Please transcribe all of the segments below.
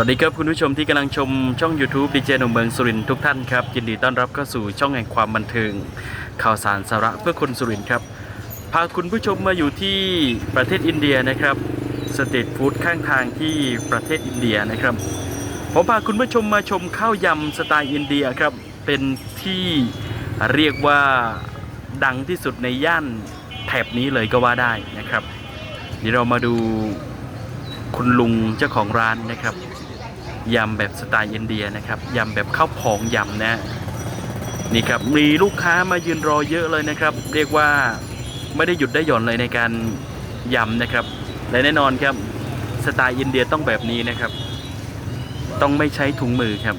สวัสดีครับคุณผู้ชมที่กำลังชมช่อง YouTube ดีเจหนุ่มเมืองสุรินทร์ทุกท่านครับ ยินดีต้อนรับเข้าสู่ช่องแห่งความบันเทิง ข่าวสารสาระเพื่อคนสุรินทร์ครับ พาคุณผู้ชมมาอยู่ที่ประเทศอินเดียนะครับสตรีทฟู้ดข้างทางที่ประเทศอินเดียนะครับผมพาคุณผู้ชมมาชมข้าวยำสไตล์อินเดียครับเป็นที่เรียกว่าดังที่สุดในย่านแถบนี้เลยก็ว่าได้นะครับเดี๋ยวเรามาดูคุณลุงเจ้าของร้านนะครับ ยำแบบสไตล์อินเดียนะครับยำแบบข้าวผองยำนะนี่ครับมีลูกค้ามายืนรอเยอะเลยนะครับ เรียกว่าไม่ได้หยุดได้หย่อนเลยในการยำนะครับ และแน่นอนครับสไตล์อินเดียต้องแบบนี้นะครับ ต้องไม่ใช้ถุงมือครับ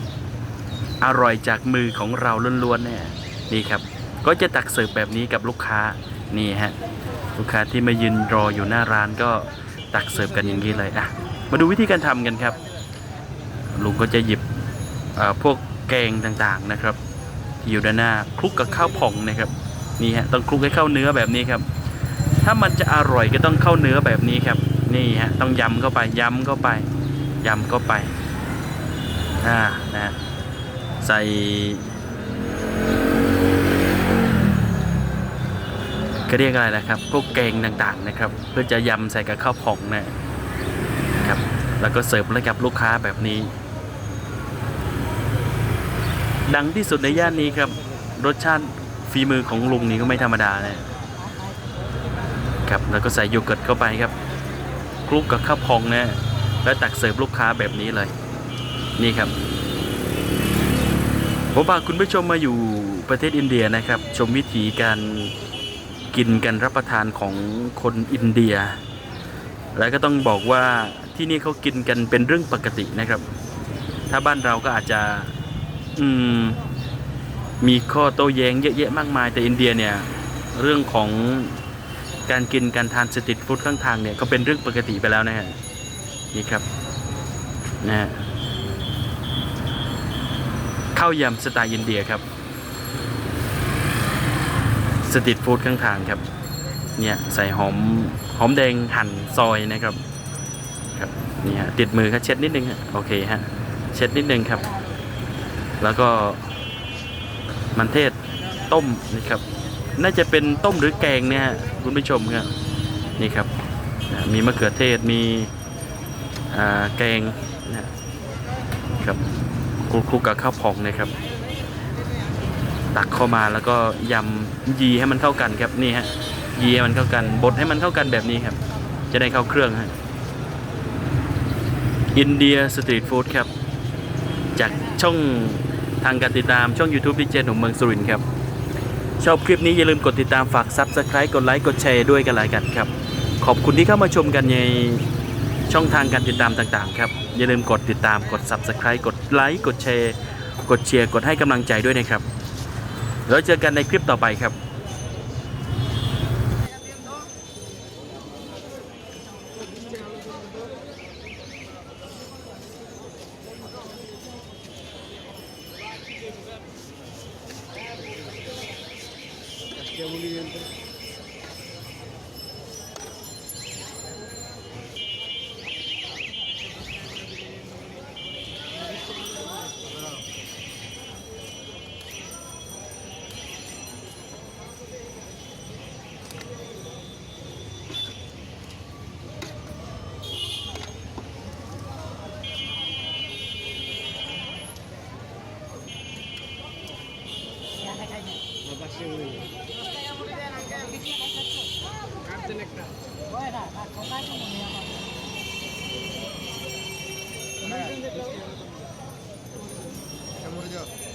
อร่อยจากมือของเราล้วนๆเนี่ยนี่ครับ ก็จะตักเสิร์ฟแบบนี้กับลูกค้านี่ฮะลูกค้าที่มายืนรออยู่หน้าร้านก็ตักเสิร์ฟกันอย่างนี้เลยอะมาดูวิธีการทำกันครับ ลุงก็จะหยิบพวกแกงต่างๆนะครับ อยู่ด้านหน้าคลุกกับข้าวผ่องนะครับนี่ฮะต้องคลุกให้เข้าเนื้อแบบนี้ครับ ถ้ามันจะอร่อยก็ต้องเข้าเนื้อแบบนี้ครับ นี่ฮะต้องยำเข้าไปยำเข้าไปยำเข้าไปอ่านะฮะใส่ก็เรียกอะไรนะครับ พวกแกงต่างๆนะครับ เพื่อจะยำใส่กับข้าวผ่องนะครับ แล้วก็เสิร์ฟให้กับลูกค้าแบบนี้ ดังที่สุดในย่านนี้ครับ รสชาติฝีมือของลุงนี่ก็ไม่ธรรมดานะครับแล้วก็ใส่โยเกิร์ตเข้าไปครับคลุกกับข้าวพองนะแล้วตักเสิร์ฟลูกค้าแบบนี้เลย นี่ครับผมพาคุณผู้ชมมาอยู่ประเทศอินเดียนะครับ ชมวิถีการกินกันรับประทานของคนอินเดีย แล้วก็ต้องบอกว่าที่นี่เขากินกันเป็นเรื่องปกตินะครับ ถ้าบ้านเราก็อาจจะ อืมมีข้อโต้แย้งเยอะแยะมากมาย แต่อินเดียเนี่ย เรื่องของการกินการทานสตรีทฟู้ดข้างทางเนี่ยก็เป็นเรื่องปกติไปแล้วนะฮะนี่ครับนะฮะข้าวยำสไตล์อินเดียครับ สตรีทฟู้ดข้างทางครับ เนี่ยใส่หอมหอมแดงหั่นซอยนะครับ ครับนี่ฮะติดมือครับเช็ดนิดนึงฮะโอเคฮะ เช็ดนิดนึงครับ แล้วก็มันเทศต้มนะครับ น่าจะเป็นต้มหรือแกงเนี่ยคุณผู้ชมครับนี่ครับมีมะเขือเทศมีอ่าแกงนะครับคลุกๆกับข้าวพองนะครับ ตักเข้ามาแล้วก็ยำยีให้มันเข้ากันครับนี่ฮะยีให้มันเข้ากันบดให้มันเข้ากันแบบนี้ครับ จะได้เข้าเครื่องฮะอินเดียสตรีทฟู้ดครับ จากช่อง ทางการติดตามช่อง YouTube ดิเจนของเมืองสุรินทร์ครับ ชอบคลิปนี้อย่าลืมกดติดตามฝาก Subscribe กดไลค์กดแชร์ด้วยกันหลายกันครับ ขอบคุณที่เข้ามาชมกันในช่องทางการติดตามต่างๆครับอย่าลืมกดติดตามกด Subscribe กดไลค์กดแชร์ กดเชียร์กดให้กำลังใจด้วยนะครับแล้วเจอกันในคลิปต่อไปครับ समोर 啊，我干什么呢？我，我来准备走。你走不走？